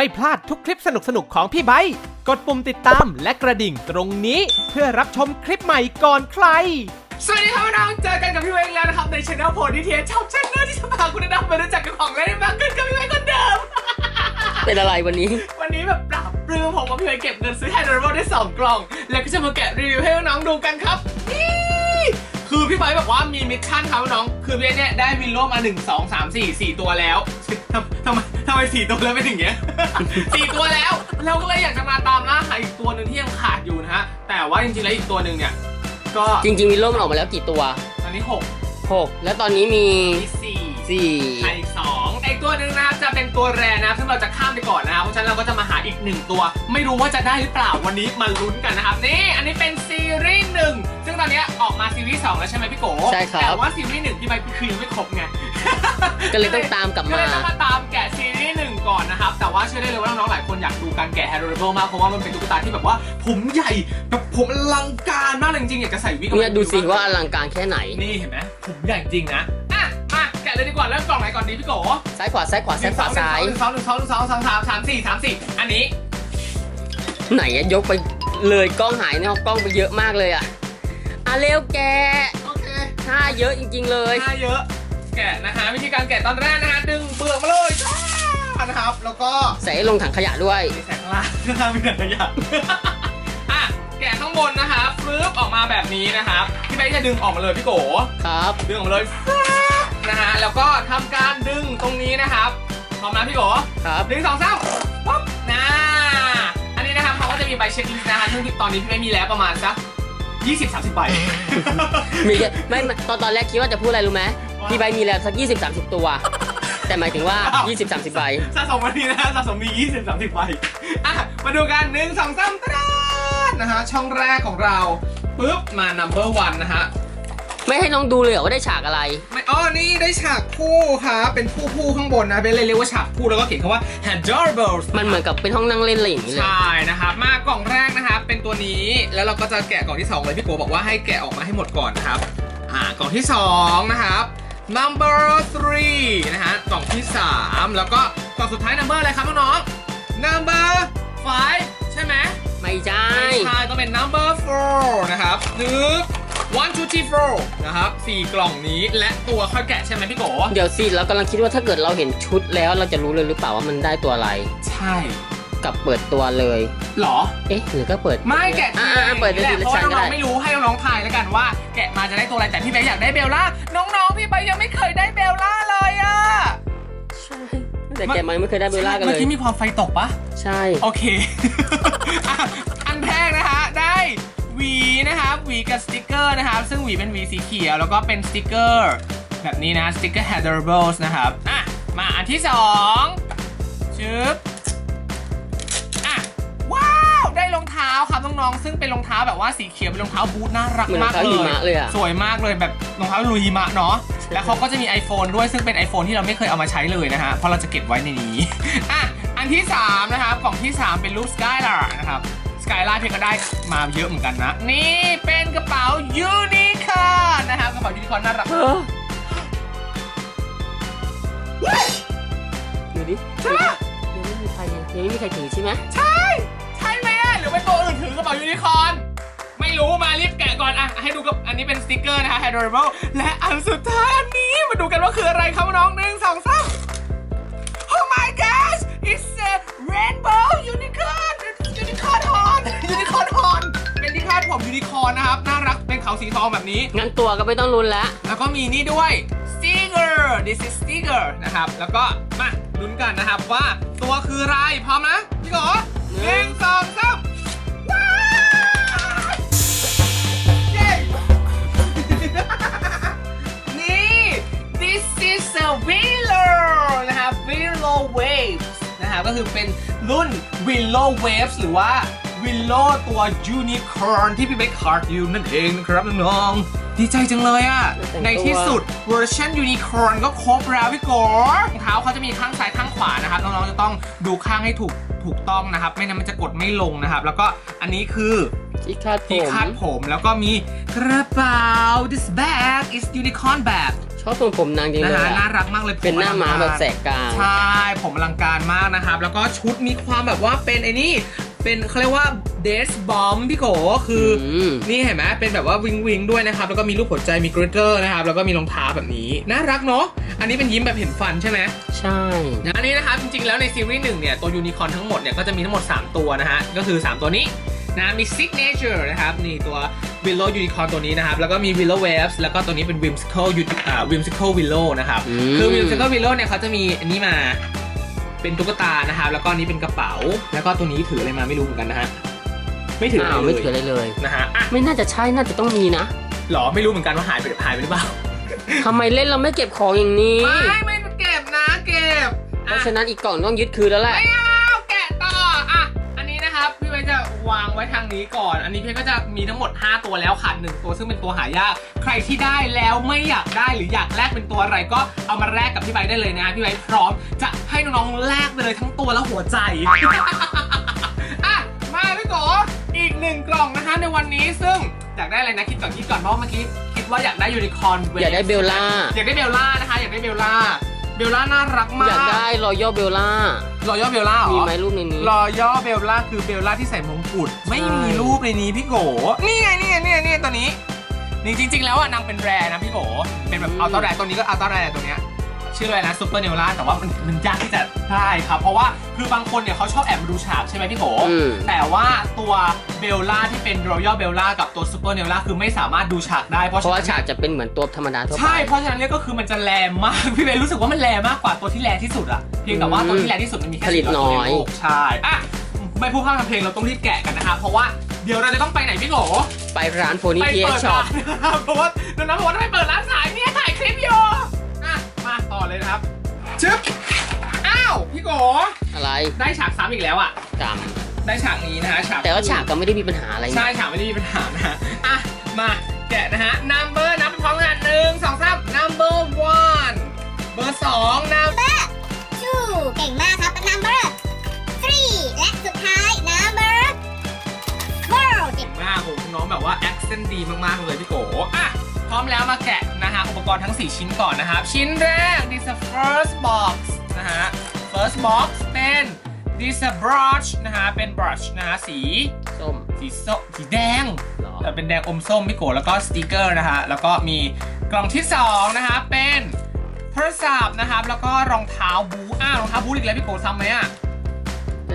ไม่พลาดทุกคลิปสนุกๆของพี่ไบค์กดปุ่มติดตามและกระดิ่งตรงนี้เพื่อรับชมคลิปใหม่ก่อนใคร สวัสดีครับน้องเจอกันกับพี่เวงแล้วนะครับในช anel โพดีเทียชอบชแนลที่จะพาคุณน้องไปรู้จักกับของเล่นมากขึ้นกับพี่เวงคนเดิม เป็นอะไรวันนี้ วันนี้แบบปรับปรื้มผมว่าพี่เวงเก็บเงินซื้อไฮโดรโบได้2กล่อง แล้วก็จะมาแกะรีวิวให้น้องๆดูกันครับนี่คือพี่ไบร์ทบอกว่ามีมิชชั่นครับน้อง คือพี่เนี่ยได้วินโลมา 1 2 3 4 4 ตัวแล้วทำทำไม ทำไมสี่ตัวแล้วเป็นอย่างเงี้ย สี่ตัวแล้ว เราก็เลยอยากจะมาตามล่าหาอีกตัวหนึ่งที่ยังขาดอยู่นะฮะ แต่ว่าจริงๆแล้วอีกตัวหนึ่งเนี่ย ก็จริงๆวิลโล่มันออกมาแล้วกี่ตัว ตอนนี้หก6แล้วตอนนี้มีมีสี่4อีกสอง อีกตัวหนึ่งนะครับจะเป็นตัวแรนะซึ่งเราจะข้ามไปก่อนนะครับเพราะฉะนั้นเราก็จะมาหาอีกหนึ่งตัว ไม่รู้ว่าจะได้หรือเปล่าวันนี้มาลุ้นกันนะครับนี่อันนี้เป็นซีรีส์หนึ่งซึ่งตอนนี้ออกมาซีรีส์สองแล้วใช่ไหมพี่โกใช่ครับแต่ว่าซีรีส์หนึ่งที่ไปคือยังไม่ครบไงก็เลยต้องตามกลับมาก็เลยต้องมาตามแกะซีรีส์หนึ่งก่อนนะครับแต่ว่าเชื่อได้เลยว่าน้องๆหลายคนอยากดูการแกะ h a r r y b l e มากเพราะว่ามันเป็นตุ๊กตาที่แบบว่าผมใหญ่แบบผมอลังการมากเลยจริงๆอยากจะใส่วิกเนี่ยดูสิว่าอลังการแค่ไหนนี่เห็นไหมผมใหญ่จริงนะอะมาแกะ เลยดีกว่าเริ่มกล่องไหนก่อนดีพี่โกซ้ายขวาซ้ายขวาซ้ายขวาซ้าย หนึ่งสองหนึ่งสองหนึ่งสองหนึ่งสองสามสามสี่สามสี่อันนี้ไหนอะยกไปเลยกล้องหายเนี่ยกล้องไปเยอะมากเลยอะอะเร็วแกโอเคท่าเยอะจริง ๆ เลย หน้าเยอะ แกะนะฮะวิธีการแกะตอนแรกนะฮะดึงเปลือกมาเลยจ้านะครับ แล้วก็ใส่ลงถังขยะด้วย มีแสงข้างล่างข้างล่างมีแต่ขยะอะแกะข้างบนนะครับปึ๊บออกมาแบบนี้นะครับพี่เบ๊จะดึงออกมาเลยพี่โก ครับ ดึงออกมาเลยฟึ๊บ นะฮะ แล้วก็ทำการดึงตรงนี้นะครับพร้อมนะพี่โกครับหนึ่งสองสามปุ๊บนะอันนี้นะครับเขาก็จะมีใบเช็คลิสต์นะฮะซึ่งตอนนี้พี่ไม่มีแล้วประมาณสักยี่สิบสามสิบใบ มีแค่ไม่ไม่ตอนตอนแรกคิดว่าจะพูดอะไรรู้ไหมว่าพี่ใบมีแล้วสัก20 30 ตัว แต่หมายถึงว่า อ้าว 20 30ใบสะสมวันนี้นะฮะสะสมมียี่สิบสามสิบใบอะ มาดูกันหนึ่งสองสามตราดนะฮะ ช่องแรกของเราปุ๊บ มา number one นะฮะ ไม่ให้น้องดูเลยเหรอว่าได้ฉากอะไร ไม่อ๋อนี่ได้ฉากคู่ครับเป็นผู้ผู้ข้างบนนะเป็นเลยเรียกว่าฉากคู่แล้วก็เขียนคำว่า Hadorables มันเหมือนกับเป็นห้องนั่งเล่นอะไรอย่างนี้เลย ใช่นะครับมากล่องแรกนะครับเป็นตัวนี้แล้วเราก็จะแกะกล่องที่2เลยพี่โกบอกว่าให้แกะออกมาให้หมดก่อนนะครับอ่ากล่องที่2นะครับ number three นะฮะกล่องที่3แล้วก็กล่องสุดท้าย number อะไรครับน้องๆ number five ใช่ไหมไม่ใช่ ไม่ใช่ต้องเป็น number four นะครับหนึ่ง one two three four นะครับสี่กล่องนี้และตัวค่อยแกะใช่ไหมพี่โกเดี๋ยวสิเรากำลังคิดว่าถ้าเกิดเราเห็นชุดแล้วเราจะรู้เลยหรือเปล่าว่ามันได้ตัวอะไรใช่กับเปิดตัวเลย หรอ เอ๊ะหรือก็เปิด ไม่แกะทีอ่าๆเปิดแหละทีเพละราะชั้ว่านก็น้อได้งๆไม่รู้ให้น้องๆทายแล้วกันว่า แกะมาจะได้ตัวอะไรแต่พี่เบสอยากได้เบลล่าน้องๆ พี่เบสยังไม่เคยได้เบลล่าเลยอะใช่แต่แกมันไม่เคยได้เบลล่ากันเลเมื่อย กี้มีความไฟตกปะ ใช่ โอเค อะอันแรกนะฮะ ได้ หวีนะครับหวีกับสติกเกอร์นะครับซึ่งหวีเป็นหวีสีเขียวแล้วก็เป็นสติกเกอร์แบบนี้นะสติกเกอร์ Hadorables นะครับอะมาอันที่สองชึบอะว้าวได้รองเท้าครับน้องๆซึ่งเป็นรองเท้าแบบว่าสีเขียวเป็นรองเท้าบูทน่ารักเหมือนรมาอกงเท้าเลหิยมะเลยอะ สวยมากเลยแบบรองเท้าลุยหิมะเนาะแล้วเขาก็จะมี iPhone ด้วยซึ่งเป็น iPhone ที่เราไม่เคยเอามาใช้เลยนะฮะเพราะเราจะเก็บไว้ในนี้ อะอันที่3นะครับกล่องที่ 3 เป็นรูป Skylar นะครับ Skylar เพียงก็ได้มาเยอะเหมือนกันนะ นี่เป็นกระเป๋ายูนิคอร์นะครับกระเป๋ายูนิคอร์น่ารักเออดูดิใช่ปะยังไม่มีใครยังไม่มีใครถือใช่ไหมใช่ ใช่ไหมอะหรือเป็นตัวอื่นถือกระเป๋ายูนิคอร์นไม่รู้มารีบแกะก่อนอะให้ดูกับอันนี้เป็นสติกเกอร์นะคะ Adorable และอันสุดท้ายอันนี้มาดูกันว่าคืออะไรครับน้องหนึ่งสองสาม Oh my gosh it's a rainbow unicorn unicorn ผมยูนิคอร์นนะครับ น่ารักเป็นเขาสีทองแบบนี้ งั้นตัวก็ไม่ต้องลุ้นแล้วแล้วก็มีนี่ด้วย sticker this is sticker นะครับ แล้วก็มาลุ้นกันนะครับว่าตัวคืออะไร พร้อมนะ พี่โกหนึ่งสองสามว้าวเย้นี่ this is a willow นะครับ willow waves นะครับก็คือเป็นรุ่น willow waves หรือว่า willow ตัว unicorn ที่พี่เบคคาร์ดอยู่นั่นเองนะครับน้องๆดีใจจังเลยอะ่ะแต่งตัวในที่สุดเวอร์ชัน unicorn ก็ครบแล้วพี่โกรองเท้าเขาจะมีข้างซ้ายข้างขวานะครับน้องๆจะต้องดูข้างให้ถูกถูกต้องนะครับ ไม่นั้นมันจะกดไม่ลงนะครับ แล้วก็อันนี้คือที่คาดผที่มคาดผมแล้วก็มีกระเป๋า this bag is unicorn bag ชอบทรงผมนางจริงนะเลยฮะน่าอะรักมากเลยเป็นหน้าม้าแบบแสกกลาง ใช่ ผมอลังการมากนะครับ แล้วก็ชุดมีความแบบว่าเป็นไอ้นี่ เป็นเขาเรียกว่าเดสบอมพี่โกคืออมนี่เห็นไหมเป็นแบบว่าวิงวิงด้วยนะครับ แล้วก็มีรูปหัวใจมีกริตเตอร์นะครับ แล้วก็มีรองเท้าแบบนี้ น่ารักเนาะอันนี้เป็นยิ้มแบบเห็นฟันใช่ไหมใช่นะอันนี้นะครับจริงๆแล้วในซีรีส์หนึ่งเนี่ยตัวยูนิคอร์นทั้งหมดเนี่ยก็จะมีทั้งหมด 3 ตัวนะฮะก็คือ 3 ตัวนี้นะมี Signature นะครับ นี่ตัว Willow Unicorn ตัวนี้นะครับ แล้วก็มี Willow Waves แล้วก็ตัวนี้เป็น Whimsical Uni- อ่า Whimsical Willow นะครับมคือ Whimsical Willow เนี่ยเขาจะมีอันนี้มา เป็นตุ๊กตานะครับแล้วก็อันนี้เป็นกระเป๋า แล้วก็ตัวนี้ถืออะไรมาไม่รู้เหมือนกันนะฮะไม่ถืออะอ้าวไรไม่เลถืออะไรยเลย นะฮะอะไม่น่าจะใช่น่าจะต้องมีนะหรอไม่รู้เหมือนกันว่าหายไปหายไปหรือเปล่าทำไมเล่นเราไม่เก็บของอย่างนี้ไม่ไม่เก็บนะเก็บเพอะราะฉะนั้นอีกกล่องต้องยึดคืนแล้วแหละไม่เอาแกะ ว้จะวางไว้ทางนี้ก่อน อันนี้พี่ก็จะมีทั้งหมด 5 ตัวแล้วขาดหนึ่งตัวซึ่งเป็นตัวหายาก ใครที่ได้แล้วไม่อยากได้หรืออยากแลกเป็นตัวอะไรก็เอามาแลกกับพี่ไว้ได้เลยนะพี่ไว้พร้อม จะให้น้องๆแลกไปเลยทั้งตัวและหัวใจอะมาพี่โกอีกหนึ่งกล่องนะคะในวันนี้ซึ่งอยากได้อะไรนะคิดก่อนคิดก่อนเพราะว่าเมื่อกี้คิดว่าอยากได้ยูนิคอร์นอยากได้เบลล่าอยากได้เบลล่านะคะอยากได้เบลล่า เบลล่าน่ารักมากอยากได้รอยัลเบลล่า รอยัลเบลล่าเหรอมีไหมรูปในนี้ รอยัลเบลล่าคือเบลล่าที่ใส่มงกุฎไม่มีรูปในนี้พี่โกนี่ไงนี่ไงนี่ไงนี่ไงตัวนี้นี่จริง ๆ แล้วอะนางเป็นแรร์นะพี่โกเป็นแบบอัลตร้าแรร์ตัวนี้ก็อัลตร้าแรร์ตัวเนี้ย ชื่ออะไรนะซูเปอร์เนลล่าแต่ว่ามันมันยากที่จะได้ครับเพราะว่าคือบางคนเนี่ยเขาชอบแอบมาดูฉากใช่ไหมพี่โกอืม แต่ว่าตัวเบลล่าที่เป็นรอยัลเบลล่ากับตัวซูเปอร์เนลล่าคือไม่สามารถดูฉากได้เพราะเพราะว่าฉะฉานั้กนจะเป็นเหมือนตัวธรรมดาทั่วไป ใช่เพราะฉะนั้นเนี่ยก็คือมันจะแรงมาก พี่เบนรู้สึกว่ามันแรงมากกว่าตัวที่แรงที่สุดอะเพียงแต่ว่าตัวที่แรงที่สุดมันมีแค่ผลิต400น้อยตัวใโลกใช่อะไม่พูดพร่ำทำเพลงเราต้องรีบแกะกันนะครับเพราะว่าเดี๋ยวเราจะต้องไปไหนพี่โหไปร้านโพนี่ไปเพียเปิดช็อร้าปนนะครับเพราะว่าน้องๆบอกว่าทำไมเปิดร้านขาย ชึบ อ้าว พี่โกอะไรได้ฉากซ้ำอีกแล้วอะจได้ฉากนี้นะฮะฉากำแต่ว่าฉากก็ไม่ได้มีปัญหาอะไรใช่นะฉากไม่ได้มีปัญหานะฮะอะ มาแกะนะฮะ number นับเป็นพร้อมกันหนึ่งสองสาม number one เบอร์สอง number ชูเก่งมากครับ number three และสุดท้าย number four เก่งมากโหคุณน้องแบบว่า accent ดีมาก ๆ เลยพี่โกอะ พร้อมแล้วมาแกะ นะฮะอุปกรณ์ทั้ง 4 ชิ้นก่อนนะครับ ชิ้นแรก this is first box นะฮะ first box เป็น this is brush นะฮะ เป็น brush นะฮะ สีส้มสีส้มสีแดงเหรอแต่เป็นแดงอมส้มพี่โกแล้วก็สติกเกอร์นะฮะ แล้วก็มีกล่องที่ 2 นะฮะ เป็นโทรศัพท์นะครับ แล้วก็รองเท้าบูอ้ารองเท้าบูอีกแล้วพี่โกซ้ำไหมอะ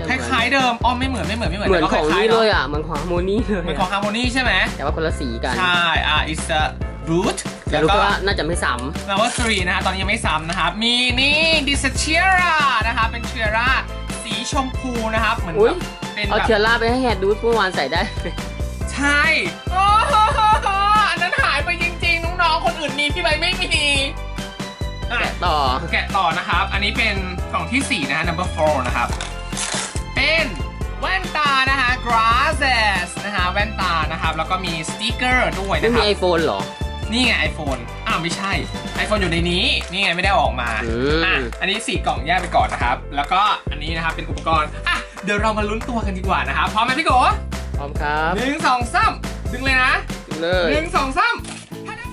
คล้ายๆเดิมอ๋อไม่เหมือนไม่เหมือนไม่เหมือนเหมือนแต่ขก็องคล้ายนี่ๆเลยเนาะอะเหมือนของฮาร์โมนีเลยเหมือนของ Harmony ใช่ไหมแต่ว่าคนละสีกัน ใช่ อ่า is a root แต่แล้วรู้ก็ว่าน่าจะไม่ซ้แปลว่า three นะฮะตอนนี้ยังไม่ซ้ำนะครับ มีนี่ this is Tiara นะคะเป็น Tiara สีชมพูนะครับเหมือนำอุ้แบยบเป็นเอาแบบเทียร่าไปให้แฮดดูสเมื่อวานใส่ได้ ใช่โอ้โหอันนั้นหายไปจริงๆน้องๆคนอื่นมีพี่ใบไม่มีอะแกะต่อแกะต่อนะครับ อันนี้เป็นกล่องที่ 4 นะฮะ number four นะครับ เป็นแว่นตานะฮะ glasses นะฮะแว่นตานะครับ แล้วก็มีสติกเกอร์ด้วยไม่นะคมีรับไอโฟนเหรอ นี่ไง iPhone อ้าวไม่ใช่ iPhone อยู่ในนี้ นี่ไงไม่ได้เอาออกมาอืมอะอันนี้ 4 กล่องแยกไปก่อนนะครับ แล้วก็อันนี้นะครับเป็นอุปกรณ์อะเดี๋ยวเรามาลุ้นตัวกันดีกว่านะครับพร้อมไหมพี่โกพร้อมครับหนึ่งสองสามดึงเลยนะเลย หนึ่งสองสาม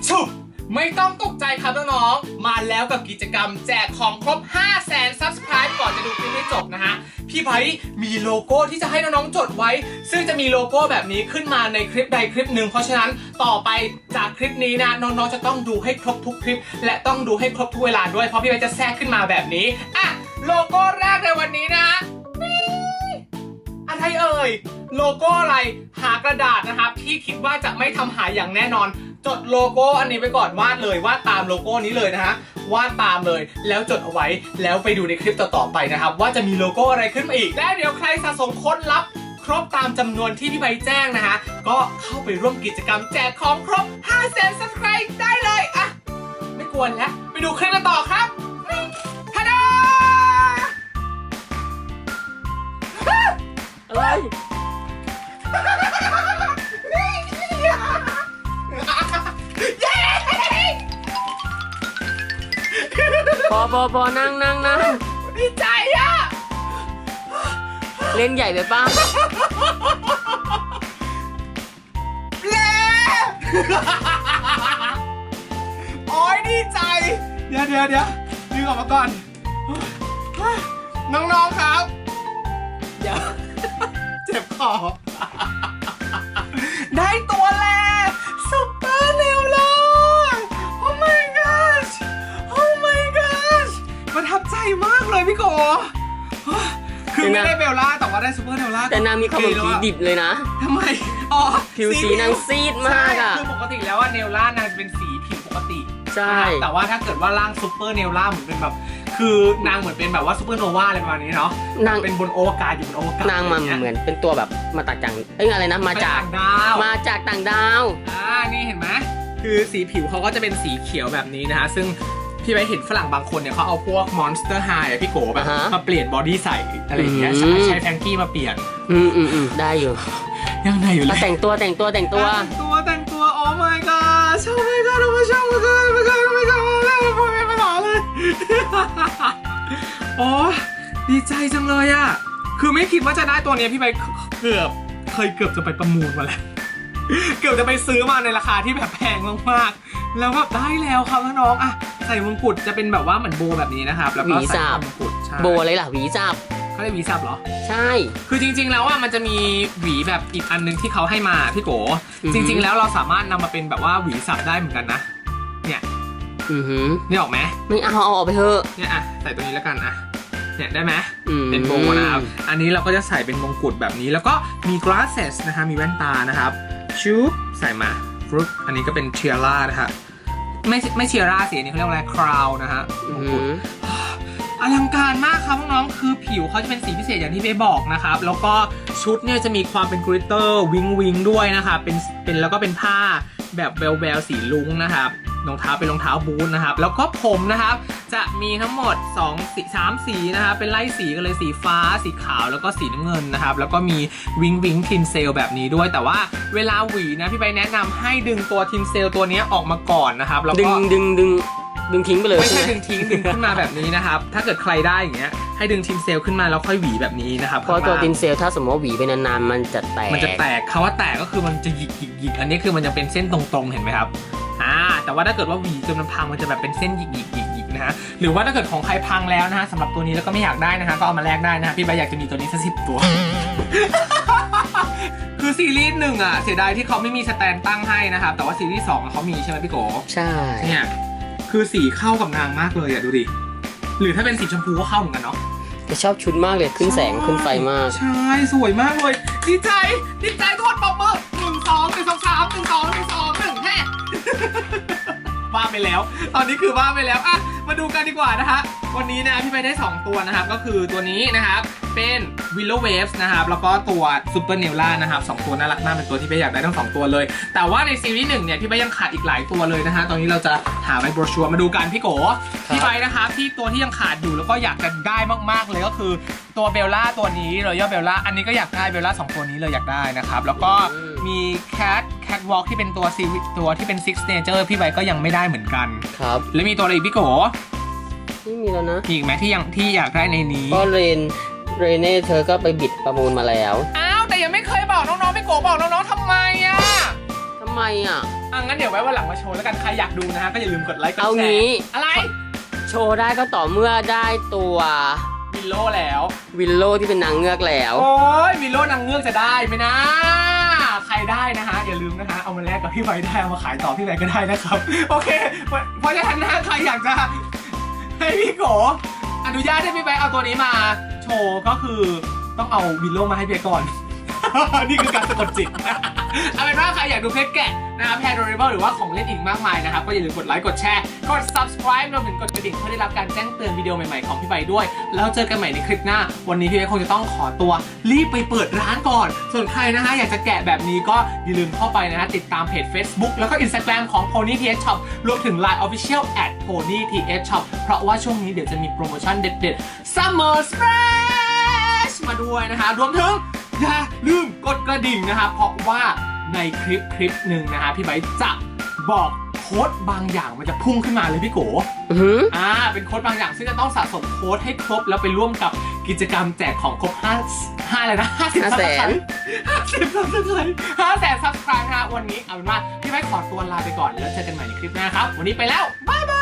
ชุบ ไม่ต้องตกใจครับน้องๆ มาแล้วกับกิจกรรมแจกของครบ 5 0 0แสน subscribe ก่อนจะดูคลิปให้จบนะฮะ พี่ไบร์มีโลโก้ที่จะให้น้องๆ จดไว้ ซึ่งจะมีโลโก้แบบนี้ขึ้นมาในคลิปใดคลิปหนึ่ง เพราะฉะนั้นต่อไปจากคลิปนี้นะน้องๆ จะต้องดูให้ครบทุกคลิป และต้องดูให้ครบทุกเวลาด้วย เพราะพี่ไบร์จะแทรกขึ้นมาแบบนี้ อะ โลโก้แรกในวันนี้นะอะไรเอ่ย โลโก้อะไร หากระดาษนะครับที่คิดว่าจะไม่ทำหายอย่างแน่นอน จดโลโก้อันนี้ไปก่อนวาดเลยวาดตามโลโก้นี้เลยนะฮะวาดตามเลยแล้วจดเอาไว้แล้วไปดูในคลิปต่อๆไปนะครับ ว่าจะมีโลโก้อะไรขึ้นมาอีก แล้วเดี๋ยวใครสะสมค้นลับ ครบตามจำนวนที่พี่ใบแจ้งนะฮะก็เข้าไปร่วมกิจกรรมแจกของครบ5 0 0 0 0 subscribe ได้เลยอะไม่กวนแล้วไปดูคลิปกันต่อครับฮัลโหลอะไร อพอพอนั่งนั่งนั่งดีใจอะ เล่นใหญ่ไปป้าเย้โอ้ยดีใจ เดี๋ยวเดี๋ยวเดี๋ยวดึงออกมาก่อน น้องๆครับ เดี๋ยว เจ็บคอ ไม่ได้เบลล่าแต่ว่าได้ซุปเปอร์เนวล่าแต่นางมีความเหมือนผีดิบเลยนะทำไมอ๋อผิวสีนางซีดมากอะใช่คือปกติแล้วว่าเนลล่านางจะเป็นสีผิวปกติใช่แต่ว่าถ้าเกิดว่าร่างซุปเปอร์เนลล่าเหมือนเป็นแบบคือนางเหมือนเป็นแบบว่าซุปเปอร์โนวาอะไรประมาณนี้เนาะนางเป็นบนโอวกาศอยู่บนโอวกาศนางมันเหมือนเป็นตัวแบบมาตักจังเอ้ยอะไรนะมาจากดาวมาจากต่างดาวอ่านี่เห็นไหมคือสีผิวเขาก็จะเป็นสีเขียวแบบนี้นะฮะซึ่ง พี่ไปเห็นฝรั่งบางคนเนี่ยเขาเอาพวก Monster High อะพี่โกแบบอ่าฮะ มาเปลี่ยนบอดี้ใส่อะไรอย่างเงี้ยอืมใช้ใช้แฟรงกี้มาเปลี่ยนอืมอืมอืมได้อยู่ยังไงอยู่เลแล้วยแต่งตัวแต่งตัวแต่งตัว แต่งตัวแต่งตัวโอ้ my god ชอบ my god โอ้ my god โอ้ my god โอ้ my god โอ้ my god พูดไม่ภาษาเลย โอ้ดีใจจังเลยอะคือไม่คิดว่าจะได้ตัวเนี้ยพี่ไปเกือบเคยเกือบจะไปประมูลมาแล้ว เกือบจะไปซื้อมาในราคาที่แบบแพงมากๆ แล้วแบบได้แล้วครับน้องๆอะ ใส่มงกุฎจะเป็นแบบว่าเหมือนโบแบบนี้นะครับ แล้วก็หวีใส่สับมงกุฎใช่โบอะไรล่ะหวีจับ เขาเรียกหวีสับเหรอ ใช่ คือจริง ๆ แล้วอะมันจะมีหวีแบบอีกอันนึงที่เขาให้มาพี่โก อือฮึจริง ๆ แล้วเราสามารถนำมาเป็นแบบว่าหวีสับได้เหมือนกันนะเนี่ยอือหือนี่ออกไหมไม่เอาเอาออกไปเถอะเนี่ยอะใส่ตัวนี้แล้วกันอะ เนี่ยได้ไหม อืมเป็นโบนะครับ อันนี้เราก็จะใส่เป็นมงกุฎแบบนี้ แล้วก็มี glasses นะฮะ มีแว่นตานะครับชูบใส่มาฟรุตอันนี้ก็เป็นเทียร่านะฮะ ไม่ไม่เทียร่าสิอันนี้เขาเรียกว่าอะไรคราวนะฮะอืมองกุฎหืออลังการมากครับน้องๆคือผิวเขาจะเป็นสีพิเศษอย่างที่เบบอกนะครับ แล้วก็ชุดเนี่ยจะมีความเป็นกริตเตอร์วิงวิงด้วยนะครับเป็นเป็นแล้วก็เป็นผ้าแบบแววแววสีลุ้งนะครับรองเท้าเป็นรองเท้าบูทนะครับ แล้วก็ผมนะครับ จะมีทั้งหมด2สี3สีนะครับเป็นไล่สีกันเลยสีฟ้า สีขาวแล้วก็สีน้ำเงินนะครับ แล้วก็มีวิงวิงทินเซลแบบนี้ด้วย แต่ว่าเวลาหวีนะพี่ใบแนะนำให้ดึงตัวทินเซลตัวเนี้ยออกมาก่อนนะครับแล้วดึงก็ดึงดึงดึงทิ้งไปเลยไม่ใช่ใช่ไหมดึงทิ้งดึงขึ้นมาแบบนี้นะครับ ถ้าเกิดใครได้อย่างเงี้ยให้ดึงทินเซลขึ้นมาแล้วค่อยหวีแบบนี้นะครับเพราะตัวข้างล่างตินเซลถ้าสมมติว่าหวีไปนานๆมันจะแตก มันจะแตกคำว่าแตกก็คือมันจะหยิกหยิกหยิกอันนี้คือมันยังเป็นเส้นตรงๆเห็นไหมครับอ่าแต่ว่าถ้าเกิดว่าหวีจนมันพังมันจะแบบเป็นเส้นหยิกหยิกหยิกหยิก นะฮะหรือว่าถ้าเกิดของใครพังแล้วนะฮะสำหรับตัวนี้แล้วก็ไม่อยากได้นะฮะก็เอามาแลกได้นะฮะพี่ใบร์ทอยากจะมีตัวนี้สักสิบตัว คือซีรีส์หนึ่งอะเสียดายที่เขาไม่มีสแตนตั้งให้นะครับแต่ว่าซีรีส์สองอะเขามีใช่ไหมพี่โกใช่เนี่ยคือสีเข้ากับนางมากเลยอะดูดิหรือถ้าเป็นสีชมพูก็เข้าเหมือนกันเนาะแต่ชอบชุดมากเลยขึ้นแสงขึ้นไฟมาก ใช่ สวยมากเลย ดีใจ ดีใจทุกคนปรบมือหนึ่งสองหนึ่งสองสามหนึ่งสองหนึ่งสองหนึ่งแฮ่ว่าไปแล้ว ตอนนี้คือว่าไปแล้วอะ มาดูกันดีกว่านะฮะวันนี้นะพี่ไปได้ 2 ตัวนะครับ ก็คือตัวนี้นะครับ เป็น Willow Waves นะครับ แล้วก็ตัว Super n e l l a นะครับสองตัวน่ารักมากเป็นตัวที่พี่อยากได้ทั้งสองตัวเลย แต่ว่าในซีรีส์หนึ่งเนี่ยพี่ไปยังขาดอีกหลายตัวเลยนะฮะ ตอนนี้เราจะหาไว้โบรชัวร์มาดูกันพี่โกพี่ไปนะครับที่ตัวที่ยังขาดอยู่แล้วก็อยากจะได้มากๆเลยก็คือตัวเบลล่าตัวนี้รอยัลเบลล่าอันนี้ก็อยากได้เบลล่าสองตัวนี้เลยอยากได้นะครับแล้วก็อืมมีแคท แคทวอล์กที่เป็นตัวซีตัวที่เป็นซิกเนเจอร์พี่ใบก็ยังไม่ได้เหมือนกัน ครับ แล้วมีตัวอะไรอีกพี่โกไม่มีแล้วนะ มีอีกไหมที่ยังที่อยากได้ในนี้ ก็เรนเรเน่เธอก็ไปบิดประมูลมาแล้ว อ้าวแต่ยังไม่เคยบอกน้องๆพี่โกบอกน้องๆทำไมอะทำไมอะอะงั้นเดี๋ยวไว้วันหลังมาโชว์แล้วกันใครอยากดูนะฮะก็อย่าลืมกดไลค์กดเอาแชงี้ ร์อะไรโชว์ได้ก็ต่อเมื่อได้ตัววิลโลแล้ว วิลโลที่เป็นนางเงือกแล้ว โอ้ยวิลโลนางเงือกจะได้ไหมนะใค รได้นะฮะอย่าลืมนะฮะเอามาแลกกับพี่ใบได้เอามาขายต่อพี่ใบก็ได้นะครับ โอเคเพราะฉะนั้นนะใครอยากจะให้พี่โกอนุญาตให้พี่ใบเอาตัวนี้มา โชว์ก็คือต้องเอาวิลโลมาให้พี่ก่อน นี่คือการสะกดจิตเอาเป็นว่าใครอยากดูเพชรแกะ นะครับแพดโดเรเบิลหรือว่าของเล่นอีกมากมายนะครับ ก็อย่าลืมกดไลค์กดแชร์กด subscribe รวมถึงกดกระดิ่งเพื่อได้รับการแจ้งเตือนวิดีโอใหม่ๆของพี่ใบด้วย แล้วเจอกันใหม่ในคลิปหน้า วันนี้พี่ใบคงจะต้องขอตัว รีบไปเปิดร้านก่อน ส่วนใครนะฮะอยากจะแกะแบบนี้ก็อย่าลืมเข้าไปนะฮะติดตามเพจ Facebook แล้วก็ Instagram ของ Pony TH Shop รวมถึง Line Official at Pony TH Shop เพราะว่าช่วงนี้เดี๋ยวจะมีโปรโมชั่นเด็ดๆ Summer Splash มาด้วยนะคะรวมถึงอย่าลืมกดกระดิ่งนะครับเพราะว่า ในคลิปคลิปหนึ่งนะฮะพี่ไบร์ทจะบอกโค้ดบางอย่างมันจะพุ่งขึ้นมาเลยพี่โก อือหือ อ่า เป็นโค้ดบางอย่างซึ่งจะต้องสะสมโค้ดให้ครบ แล้วไปร่วมกับกิจกรรมแจกของครบ5 5อะไรนะ50ห้าแสน50ซับสไครต์5แสนซับสไครต์นะฮะวันนี้เอาเป็นว่าพี่ไบร์ทขอตัวลาไปก่อนแล้วเจอกันใหม่ในคลิปหน้าครับ วันนี้ไปแล้ว บ๊ายบาย